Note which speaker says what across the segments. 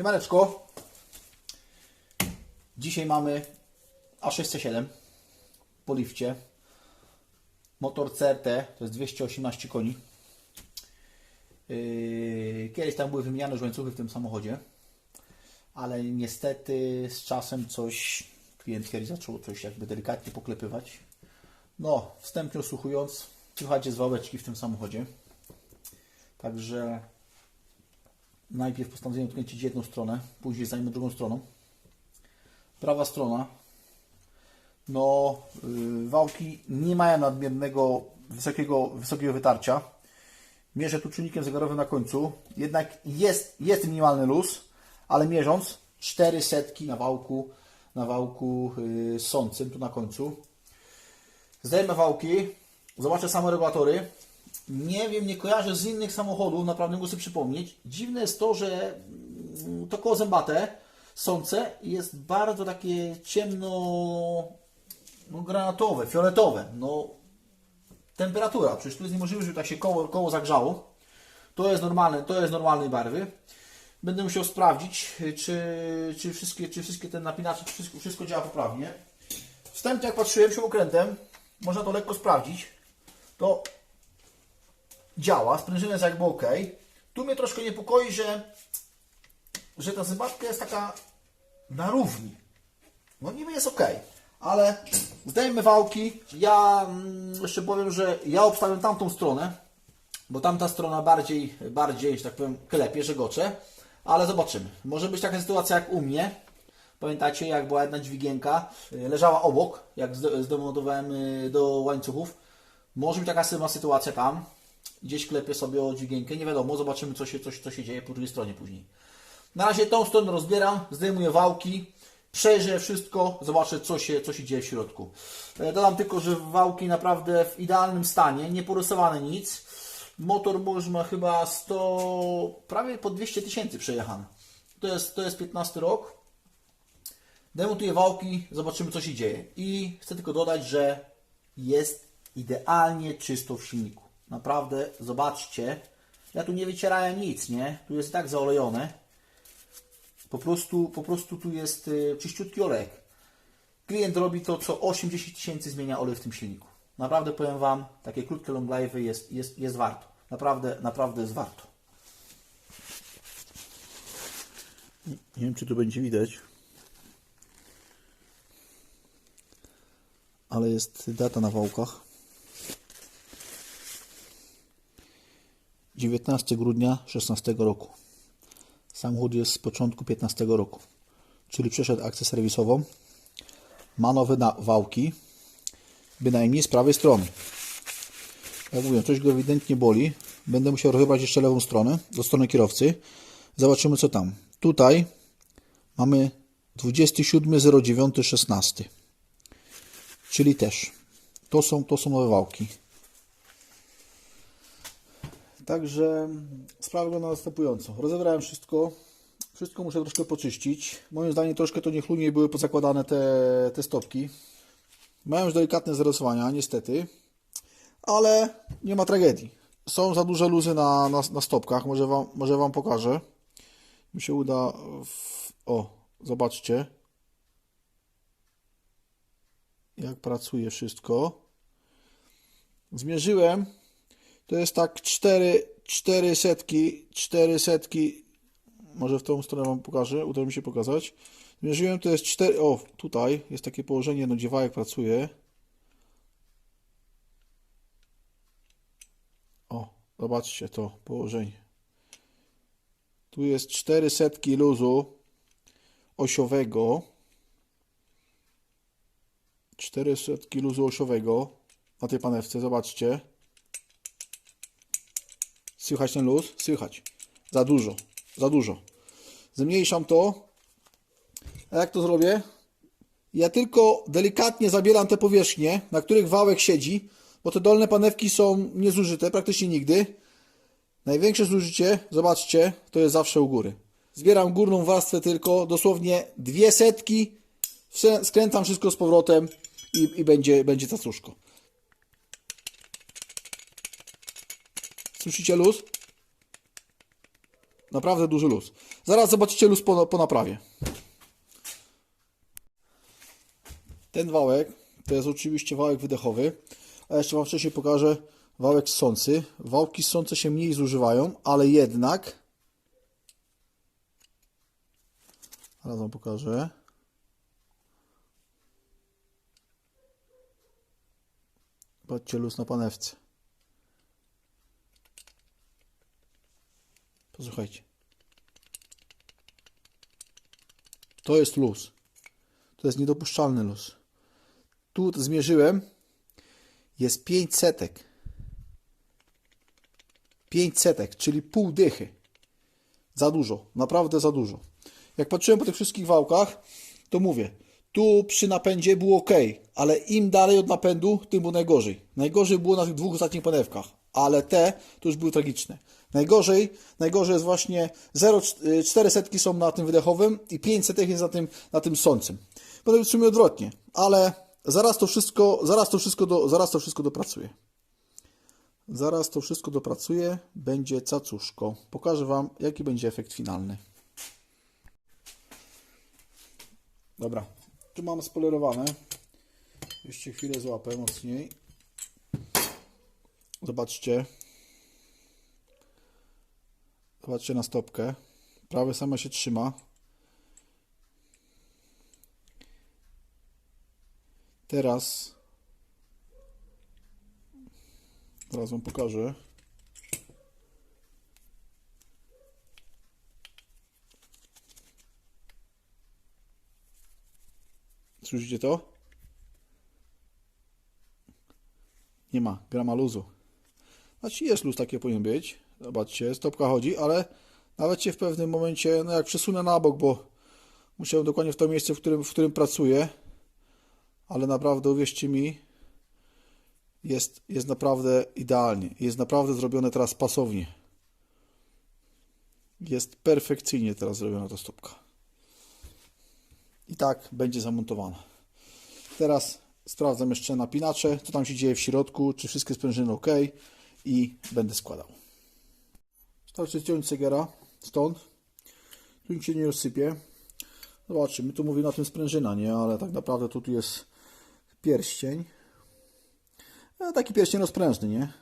Speaker 1: Siemaneczko. Dzisiaj mamy A6C7 po lifcie. Motor CRT to jest 218 koni. Yy, Kiedyś tam były wymieniane łańcuchy w tym samochodzie, ale niestety z czasem coś klient kiedyś zaczął coś jakby delikatnie poklepywać. No, wstępnie osłuchując, słychać jest wałeczki w tym samochodzie. Także najpierw postanowiłem odkręcić jedną stronę, później zajmę drugą stroną. Prawa strona. No, yy, wałki nie mają nadmiernego wysokiego, wysokiego wytarcia. Mierzę tu czynnikiem zegarowym na końcu. Jednak jest, jest minimalny luz, ale mierząc 4 setki na wałku, na wałku yy, sącym tu na końcu. Zdejmę wałki, zobaczę same regulatory. Nie wiem, nie kojarzę z innych samochodów, naprawdę muszę przypomnieć. Dziwne jest to, że mm, to koło zębate, sące jest bardzo takie ciemno no, granatowe, fioletowe. No, temperatura, przecież tu jest niemożliwe, żeby tak się koło, koło zagrzało. To jest normalne, to jest normalnej barwy. Będę musiał sprawdzić, czy, czy, wszystkie, czy wszystkie te napinacze, czy wszystko, wszystko działa poprawnie. Wstępnie jak patrzyłem się okrętem, można to lekko sprawdzić, to działa, sprężyna jest jakby ok. Tu mnie troszkę niepokoi, że, że ta zębatka jest taka na równi. No niby jest ok, ale zdejmę wałki. Ja mm, jeszcze powiem, że ja obstawiam tamtą stronę, bo tamta strona bardziej, bardziej, że tak powiem, klepie, żegocze. Ale zobaczymy. Może być taka sytuacja jak u mnie. Pamiętacie, jak była jedna dźwigienka, leżała obok, jak zde- zdemontowałem y, do łańcuchów. Może być taka sama sytuacja tam. Gdzieś klepię sobie o dźwigienkę, nie wiadomo, zobaczymy co się, co, się- dzieje po drugiej stronie później. Na razie tą stronę rozbieram, zdejmuję wałki, przejrzę wszystko, zobaczę co się, co się dzieje w środku. E, Dodam tylko, że wałki naprawdę w idealnym stanie, nie porysowane nic. Motor ma chyba 100, prawie po 200 tysięcy przejechane. To jest, to jest 15 rok. Demontuję wałki, zobaczymy co się dzieje. I chcę tylko dodać, że jest idealnie czysto w silniku. Naprawdę, zobaczcie. Ja tu nie wycierałem nic, nie? Tu jest tak zaolejone. Po prostu, po prostu tu jest y, czyściutki olejek. Klient robi to co 8-10 tysięcy zmienia olej w tym silniku. Naprawdę powiem Wam, takie krótkie long life jest, jest, jest warto. Naprawdę, naprawdę jest warto. Nie wiem, czy tu będzie widać. Ale jest data na wałkach. 19 grudnia 16 roku. Samochód jest z początku 15 roku, czyli przeszedł akcję serwisową. Ma nowe wałki, bynajmniej z prawej strony. Jak mówię, coś go ewidentnie boli. Będę musiał rozrywać jeszcze lewą stronę, do strony kierowcy. Zobaczymy co tam. Tutaj mamy 27.09.16. Czyli też. To są, to są nowe wałki. Także sprawa wygląda następująco. Rozebrałem wszystko. Wszystko muszę troszkę poczyścić. Moim zdaniem troszkę to niechlujnie były pozakładane te, te stopki. Mają już delikatne zarysowania, niestety. Ale nie ma tragedii. Są za duże luzy na, na, na stopkach. Może wam, może wam pokażę. Mi się uda. W... O, zobaczcie. Jak pracuje wszystko. Zmierzyłem. To jest tak 4, 4 setki, 4 setki. Może w tą stronę Wam pokażę, uda mi się pokazać. Zmierzyłem, to jest 4, o tutaj jest takie położenie, no gdzie wałek pracuje. O, zobaczcie to położenie. Tu jest 4 setki luzu osiowego. 4 setki luzu osiowego na tej panewce, zobaczcie. Słychać ten luz? Słychać. Za dużo. Za dużo. Zmniejszam to. A jak to zrobię? Ja tylko delikatnie zabieram te powierzchnie, na których wałek siedzi, bo te dolne panewki są niezużyte praktycznie nigdy. Największe zużycie, zobaczcie, to jest zawsze u góry. Zbieram górną warstwę tylko, dosłownie dwie setki, skręcam wszystko z powrotem i, i będzie, będzie cacuszko. Słyszycie luz? Naprawdę duży luz. Zaraz zobaczycie luz po, po naprawie. Ten wałek to jest oczywiście wałek wydechowy, a jeszcze Wam wcześniej pokażę wałek ssący. Wałki ssące się mniej zużywają, ale jednak Zaraz Wam pokażę. Patrzcie, luz na panewce. Posłuchajcie. To jest luz. To jest niedopuszczalny luz. Tu zmierzyłem. Jest 5 setek. 5 setek, czyli pół dychy. Za dużo, naprawdę za dużo. Jak patrzyłem po tych wszystkich wałkach, to mówię, tu przy napędzie było ok, ale im dalej od napędu, tym było najgorzej. Najgorzej było na tych dwóch ostatnich panewkach, ale te to już były tragiczne. Najgorzej, najgorzej jest właśnie 0,4 setki są na tym wydechowym i 5 setek jest na tym, na tym sącym. Potem w sumie odwrotnie, ale zaraz to wszystko, zaraz to wszystko, do, zaraz to wszystko dopracuję. Zaraz to wszystko dopracuję, będzie cacuszko. Pokażę Wam, jaki będzie efekt finalny. Dobra, tu mam spolerowane. Jeszcze chwilę złapę mocniej. Zobaczcie. Zobaczcie na stopkę. Prawe samo się trzyma. Teraz Zaraz Wam pokażę. Słyszycie to? Nie ma grama luzu. Znaczy jest luz, takie powinien być. Zobaczcie, stopka chodzi, ale nawet się w pewnym momencie, no jak przesunę na bok, bo musiałem dokładnie w to miejsce, w którym, w którym pracuję, ale naprawdę uwierzcie mi, jest, jest naprawdę idealnie. Jest naprawdę zrobione teraz pasownie. Jest perfekcyjnie teraz zrobiona ta stopka. I tak będzie zamontowana. Teraz sprawdzam jeszcze napinacze, co tam się dzieje w środku, czy wszystkie sprężyny ok i będę składał. Starczy zdjąć cegiera stąd. Tu nic się nie rozsypie. Zobaczymy, tu mówię na tym sprężyna, nie? Ale tak naprawdę tu, tu jest pierścień. No, taki pierścień rozprężny, nie?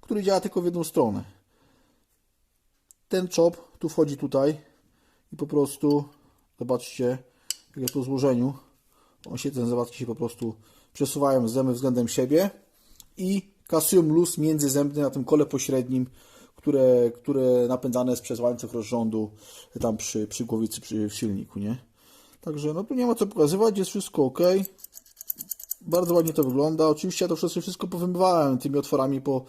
Speaker 1: Który działa tylko w jedną stronę. Ten czop tu wchodzi tutaj i po prostu zobaczcie, jak po złożeniu on się, ten zawadzki się po prostu przesuwają zęby względem siebie i kasują luz międzyzębny na tym kole pośrednim, które, które napędzane jest przez łańcuch rozrządu tam przy, przy głowicy, przy w silniku, nie? Także no tu nie ma co pokazywać, jest wszystko ok. Bardzo ładnie to wygląda. Oczywiście ja to wszystko, wszystko powymywałem tymi otworami po,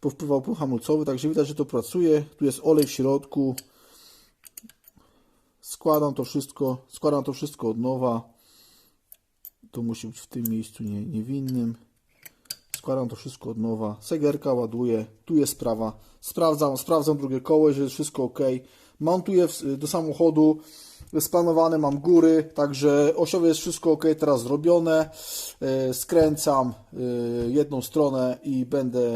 Speaker 1: po wpływał pół hamulcowy, także widać, że to pracuje. Tu jest olej w środku. Składam to wszystko, składam to wszystko od nowa. To musi być w tym miejscu nie, niewinnym. Składam to wszystko od nowa. Segerka ładuję. Tu jest sprawa. Sprawdzam, sprawdzam drugie koło, że jest wszystko ok. Montuję do samochodu. Splanowane mam góry, także osiowe jest wszystko ok, teraz zrobione. E, Skręcam e, jedną stronę i będę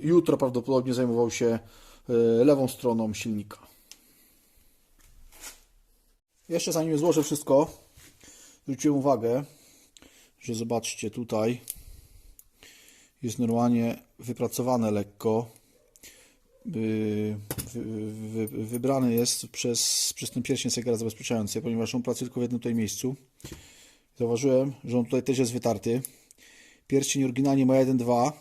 Speaker 1: jutro prawdopodobnie zajmował się e, lewą stroną silnika. Jeszcze zanim złożę wszystko, zwróciłem uwagę, że zobaczcie tutaj jest normalnie wypracowane lekko. Wy- wy- wy- Wybrany jest przez, przez ten pierścień segara zabezpieczający, ponieważ on pracuje tylko w jednym tutaj miejscu. Zauważyłem, że on tutaj też jest wytarty. Pierścień oryginalnie ma 1,2,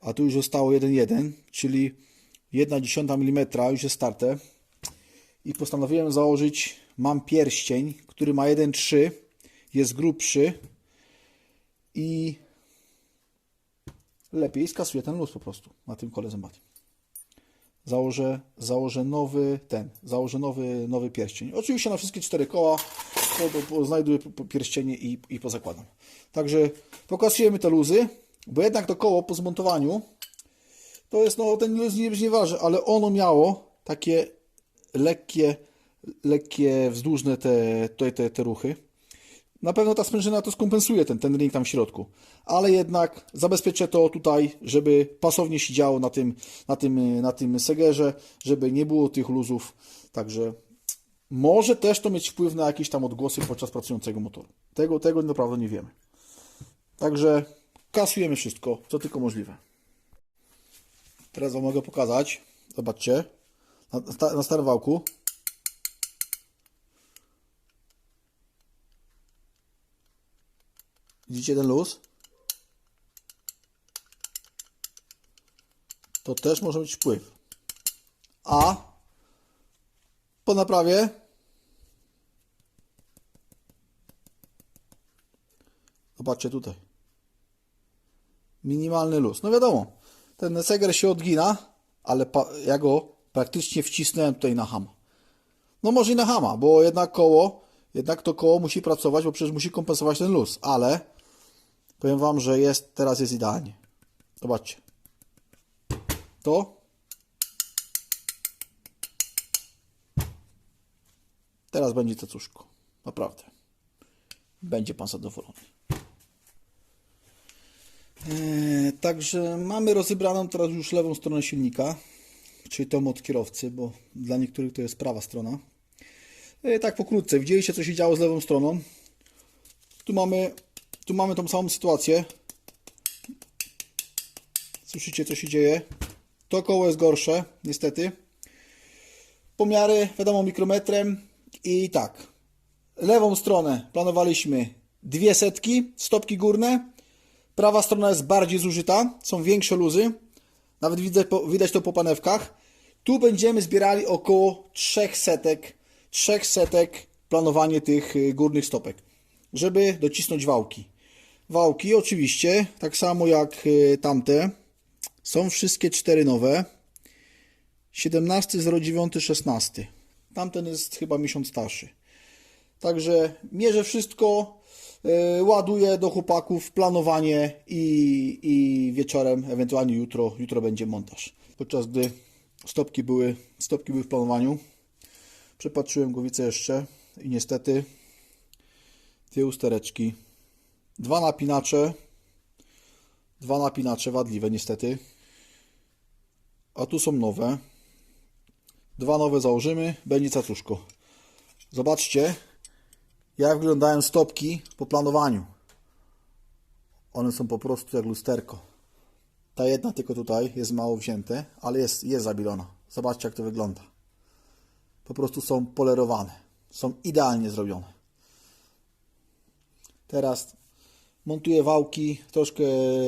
Speaker 1: a tu już zostało 1,1, czyli 1,1 mm już jest starte. I postanowiłem założyć, mam pierścień, który ma 1,3, jest grubszy i lepiej skasuje ten luz po prostu na tym kole zębatym. Założę, założę nowy ten, założę nowy, nowy pierścień. Oczywiście na wszystkie cztery koła po, po, po, znajduję pierścienie i, i pozakładam. Także pokasujemy te luzy, bo jednak to koło po zmontowaniu to jest, no ten luz nie waży, ale ono miało takie lekkie, lekkie wzdłużne te, te, te, te ruchy. Na pewno ta sprężyna to skompensuje ten, ten ring tam w środku, ale jednak zabezpieczę to tutaj, żeby pasownie siedziało na tym, na tym, na tym segerze, żeby nie było tych luzów. Także może też to mieć wpływ na jakieś tam odgłosy podczas pracującego motoru. Tego, tego naprawdę nie wiemy. Także kasujemy wszystko, co tylko możliwe. Teraz Wam mogę pokazać. Zobaczcie. Na, na wałku. Widzicie ten luz? To też może mieć wpływ. A po naprawie zobaczcie tutaj. Minimalny luz. No wiadomo, ten seger się odgina, ale ja go praktycznie wcisnąłem tutaj na hama. No może i na hama, bo jednak koło, jednak to koło musi pracować, bo przecież musi kompensować ten luz, ale powiem Wam, że jest, teraz jest idealnie. Zobaczcie. To teraz będzie cacuszko. Naprawdę. Będzie Pan zadowolony. Eee, także mamy rozebraną teraz już lewą stronę silnika, czyli tą od kierowcy, bo dla niektórych to jest prawa strona. Eee, tak pokrótce, widzieliście co się działo z lewą stroną. Tu mamy, tu mamy tą samą sytuację. Słyszycie co się dzieje? To koło jest gorsze, niestety. Pomiary, wiadomo, mikrometrem i tak. Lewą stronę planowaliśmy dwie setki, stopki górne. Prawa strona jest bardziej zużyta, są większe luzy. Nawet widać, widać to po panewkach. Tu będziemy zbierali około trzech setek, trzech setek planowanie tych y, górnych stopek, żeby docisnąć wałki. Wałki oczywiście, tak samo jak y, tamte, są wszystkie cztery nowe. 17.09.16. Tamten jest chyba miesiąc starszy. Także mierzę wszystko, yy, ładuję do chłopaków planowanie i, i wieczorem, ewentualnie jutro, jutro będzie montaż. Podczas gdy stopki były, stopki były w planowaniu, przepatrzyłem głowicę jeszcze i niestety dwie ustereczki, dwa napinacze, dwa napinacze wadliwe niestety, a tu są nowe. Dwa nowe założymy, będzie cacuszko. Zobaczcie, jak wyglądają stopki po planowaniu. One są po prostu jak lusterko. Ta jedna tylko tutaj jest mało wzięte, ale jest, jest zabilona. Zobaczcie, jak to wygląda. Po prostu są polerowane. Są idealnie zrobione. Teraz montuję wałki, troszkę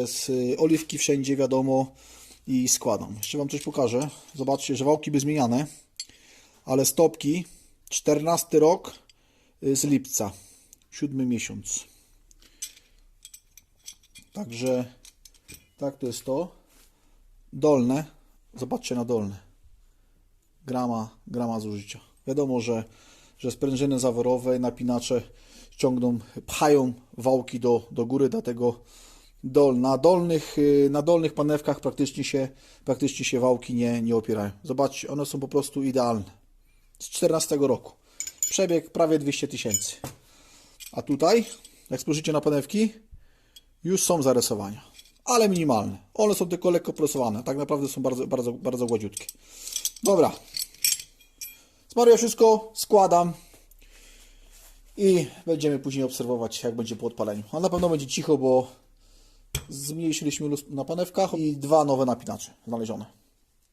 Speaker 1: z oliwki wszędzie, wiadomo, i składam. Jeszcze Wam coś pokażę. Zobaczcie, że wałki by zmieniane, ale stopki 14 rok y, z lipca, 7 miesiąc. Także tak to jest to. Dolne, zobaczcie na dolne. Grama, grama zużycia. Wiadomo, że, że sprężyny zaworowe, napinacze ciągną, pchają wałki do, do góry, dlatego dol, na, dolnych, y, na dolnych panewkach praktycznie się, praktycznie się wałki nie, nie opierają. Zobaczcie, one są po prostu idealne. Z 14 roku. Przebieg prawie 200 tysięcy. A tutaj, jak spojrzycie na panewki, już są zarysowania. Ale minimalne. One są tylko lekko prosowane. Tak naprawdę są bardzo, bardzo, bardzo gładziutkie. Dobra. Zmaruję wszystko, składam i będziemy później obserwować, jak będzie po odpaleniu. A na pewno będzie cicho, bo zmniejszyliśmy luz na panewkach i dwa nowe napinacze znalezione.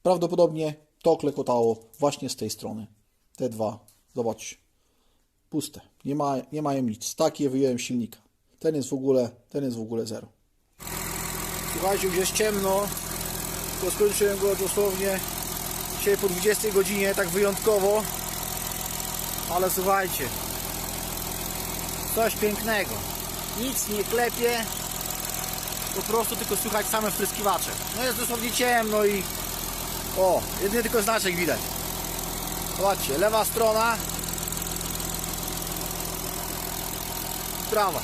Speaker 1: Prawdopodobnie to klekotało właśnie z tej strony. Te dwa, zobaczcie, puste. Nie, ma, nie mają nic. Takie wyjąłem silnika. Ten jest w ogóle, ten jest w ogóle zero. Słuchajcie, już jest ciemno. To skończyłem go dosłownie dzisiaj po 20 godzinie, tak wyjątkowo. Ale słuchajcie, coś pięknego. Nic nie klepie, po prostu tylko słychać same wtryskiwacze. No jest dosłownie ciemno i o, jedynie tylko znaczek widać. Zobaczcie, lewa strona prawa.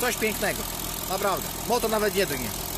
Speaker 1: Coś pięknego, naprawdę. Motor nawet nie drgnie.